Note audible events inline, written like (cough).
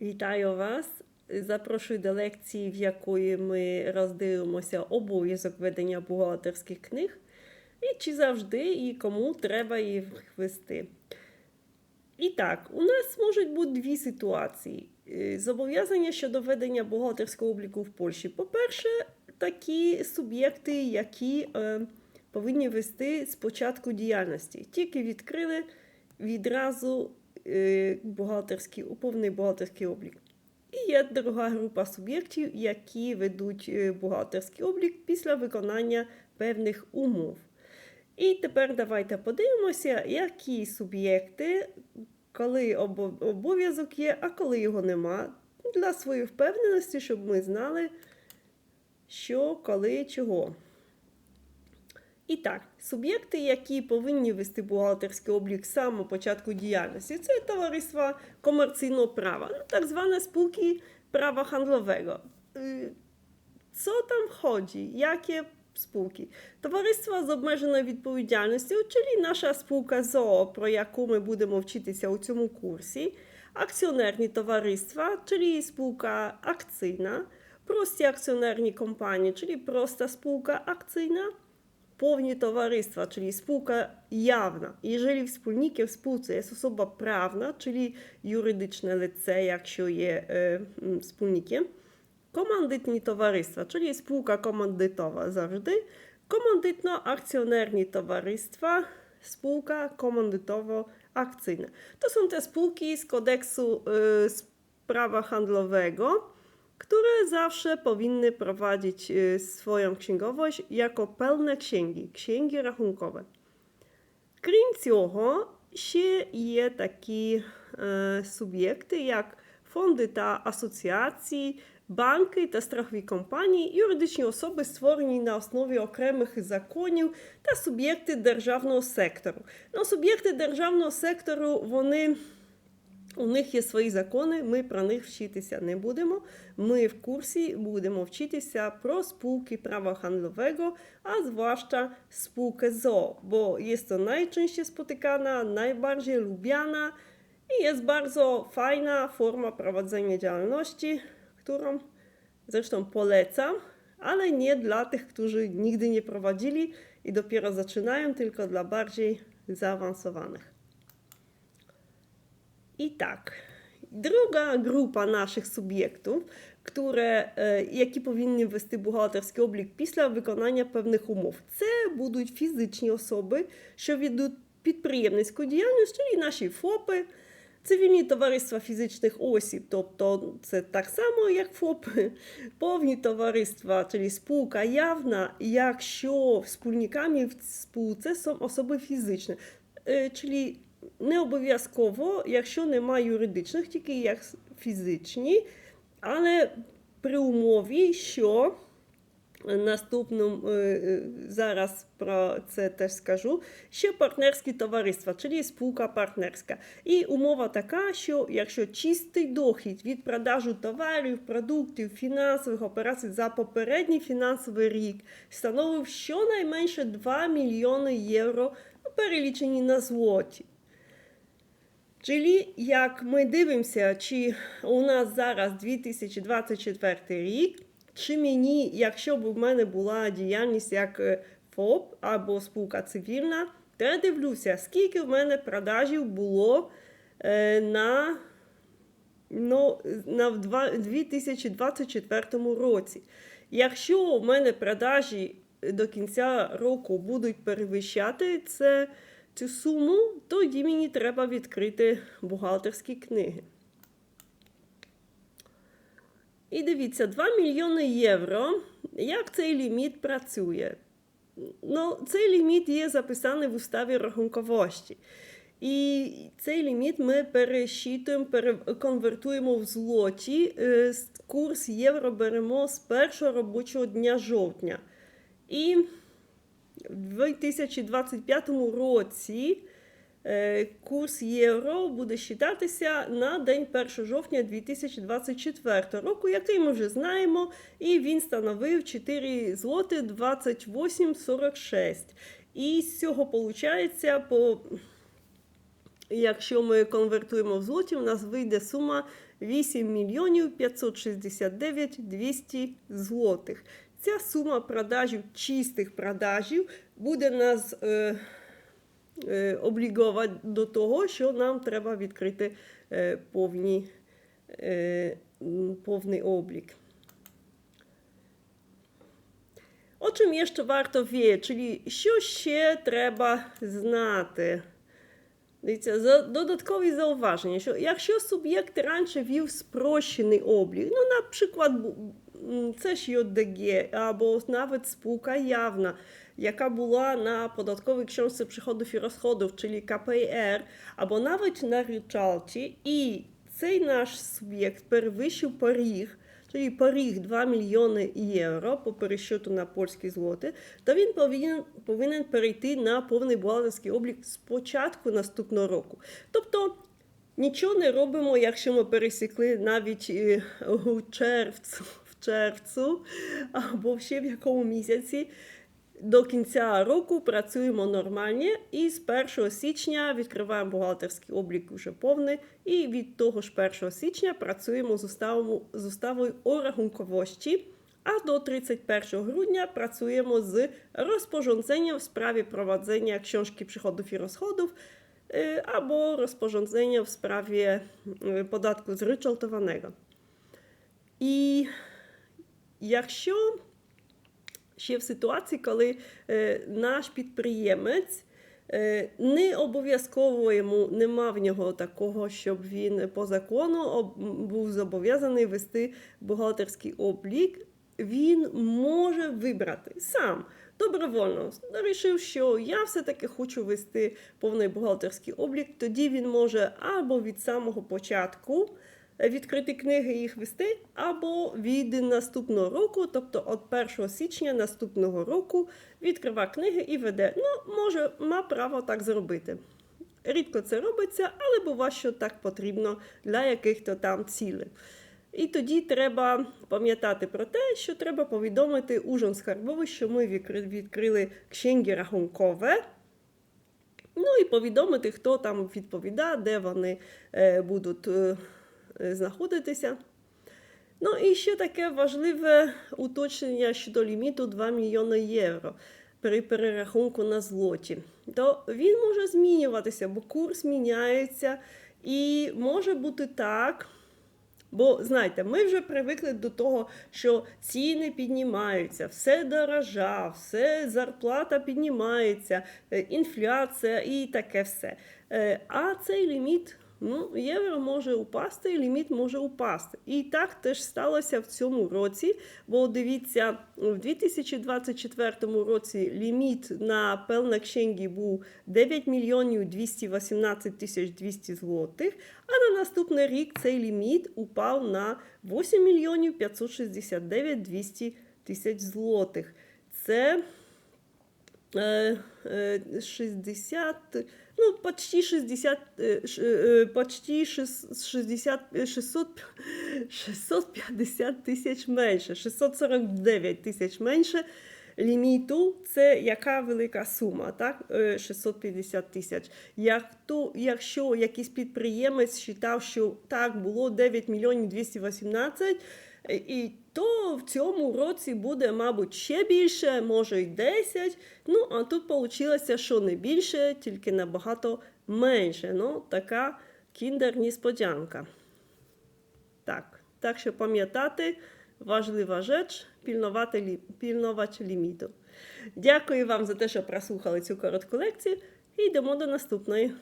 Вітаю вас! Запрошую до лекції, в якої ми роздивимося обов'язок ведення бухгалтерських книг і чи завжди і кому треба їх вести. І так, у нас можуть бути дві ситуації. Е, Зобов'язання щодо ведення бухгалтерського обліку в Польщі. По-перше, такі суб'єкти, які е, повинні вести спочатку діяльності. Тільки відкрили відразу бухгалтерський, повний бухгалтерський облік. І є друга група суб'єктів, які ведуть е, бухгалтерський облік після виконання певних умов. І тепер давайте подивимося, які суб'єкти, коли обов'язок є, а коли його нема, для своєї впевненості, щоб ми знали, що, коли, чого. І так, суб'єкти, які повинні вести бухгалтерський облік з початку діяльності, це товариства комерційного права, ну, так звane spółki prawa handlowego. Co tam chodzi? Jakie spółki? Товариство з обмеженою відповідальністю, czyli наша спілка ЗОО, про яку ми будемо вчитися у цьому курсі, акціонерні товариства, czyli spółka akcyjna, прості акціонерні компанії, czyli prosta spółka akcyjna, повні товариства, czyli spółka jawna. Jeżeli wspólnikiem w spółce jest osoba prawna, czyli jurydyczne лице, якщо є е, м, спільником, командитні товариства, czyli spółka komandytowa завжди, командитно-акціонерні товариства, spółka komandytowo-akcyjna. To są te spółki z kodeksu y, z prawa handlowego, które zawsze powinny prowadzić y, swoją księgowość jako pełne księgi, księgi rachunkowe. Крім цього, ще є такі е, суб'єкти, як фонди та асоціації, банки та страхові компанії, юридичні особи, створені на основі окремих законів та суб'єкти державного сектору. Ну, суб'єкти державного сектору, вони. У них є свої закони, ми про них вчитися не будемо. Ми в курсі будемо вчитися про spółki prawa handlowego, a zwłaszcza spółkę ZOO, bo jest to najczęściej spotykana, najbardziej lubiana i jest bardzo fajna forma prowadzenia działalności, którą zresztą polecam, ale nie dla tych, którzy nigdy nie prowadzili i dopiero zaczynają, tylko dla bardziej zaawansowanych. I tak, druga grupa naszych subiektów, які повинні вести бухгалтерський облік після виконання певних умов, це будуть фізичні особи, що ведуть підприємницьку діяльність, czyli наші ФОПи, цивільні товариства фізичних осіб, тобто це так само, як ФОПи, (laughs) повні товариства, czyli spółka jawna, якщо спільниками спілці особи фізичні. Е, Czyli не обов'язково, якщо немає юридичних, тільки як фізичні, але при умові, що наступним е, е, зараз про це теж скажу, ще партнерські товариства, czyli спілка партнерська. І умова така, що якщо чистий дохід від продажу товарів, продуктів, фінансових операцій за попередній фінансовий рік становив щонайменше 2 мільйони євро, перелічені на злоті. Czyli як ми дивимося, чи у нас зараз 2024 рік, чи мені, якщо б у мене була діяльність як е, ФОП або спілка цивільна, то я дивлюся, скільки в мене продажів було е, на, ну, на в 2024 році. Якщо у мене продажі до кінця року будуть перевищати це цю суму, тоді мені треба відкрити бухгалтерські книги. І дивіться, 2 мільйони євро. Як цей ліміт працює? Ну, цей ліміт є записаний в уставі рахунковості. І цей ліміт ми пересчитуємо, переконвертуємо в злоті. Е, Курс євро беремо з першого робочого дня жовтня. І 2025 році е, курс євро буде считатися на день 1 жовтня 2024 року, який ми вже знаємо, і він становив 4 злоти 28,46. І з цього виходить по якщо ми конвертуємо в злоті, у нас вийде сума 8 мільйонів 569 200 злотих. Ця сума продажів, чистих продажів, буде нас е, е, обліговувати до того, що нам треба відкрити е, повні, е, м, повний облік. O czym jeszcze warto wiedzieć, czyli що ще треба знати? Дивіться, за додаткові зауваження, що якщо суб'єкт раніше вів спрощений облік, ну, наприклад, бу- м, це ж ЙОДГ, або навіть спука явна, яка була на податковій książce przychodów і розходів, czyli КПР, або навіть на річалті, і цей наш суб'єкт перевищив поріг, czyli поріг 2 мільйони євро по пересчету на польські злоти, то він повинен, повинен перейти на повний бухгалтерський облік з початку наступного року. Тобто нічого не робимо, якщо ми пересікли навіть е, у червцю, в червцю або ще в якому місяці. До кінця року працюємо нормально і з 1 січня відкриваємо бухгалтерський облік вже повний. І від того ж 1 січня працюємо з уставою, з уставою о рахунковості. А до 31 грудня працюємо з розпорządzeniem в справі проведення książki przychodów і розходів е, або розпорządzenia в справі е, податку зрyczałtowanego. Якщо ще в ситуації, коли е, наш підприємець е, не обов'язково йому нема в нього такого, щоб він по закону був зобов'язаний вести бухгалтерський облік, він може вибрати сам. Добровольно вирішив, що я все-таки хочу вести повний бухгалтерський облік. Тоді він може або від самого початку відкриті книги їх вести, або від наступного року, тобто від 1 січня наступного року, відкрива книги і веде. Ну, може, ма право так зробити. Рідко це робиться, але бува, що так потрібно для яких-то там цілей. І тоді треба пам'ятати про те, що треба повідомити Ужин Скарбовий, що ми відкрили księgi рахункове. Ну і повідомити, хто там відповідає, де вони е, будуть е, знаходитися. Ну і ще таке важливе уточнення щодо ліміту 2 мільйони євро при перерахунку на злоті. То він може змінюватися, бо курс міняється, і може бути так. Бо знаєте, ми вже привикли до того, що ціни піднімаються, все дорожа, все зарплата піднімається, е, інфляція і таке все. Е, А цей ліміт, ну, євро може упасти, ліміт може упасти. І так теж сталося в цьому році. Бо дивіться, в 2024 році ліміт на księgi був 9 мільйонів 218 тисяч 200 злотих, а на наступний рік цей ліміт упав на 8 мільйонів 569 200 тисяч злотих. Це 60, ну, почти 60, е, е, почти 60, е, 600, 650 тисяч менше, 649 тисяч менше ліміту. Це яка велика сума, так? Е, 650 тисяч. Як якщо якийсь підприємець вважав, що так було 9 мільйонів 218, е, і то в цьому році буде, мабуть, ще більше, може й 10. Ну, а тут вийшло, що не більше, тільки набагато менше. Ну, така кіндер-несподянка. Так, так що пам'ятати, важлива rzecz, пільнувати, пільнувати ліміту. Дякую вам за те, що прослухали цю коротку лекцію і йдемо до наступної.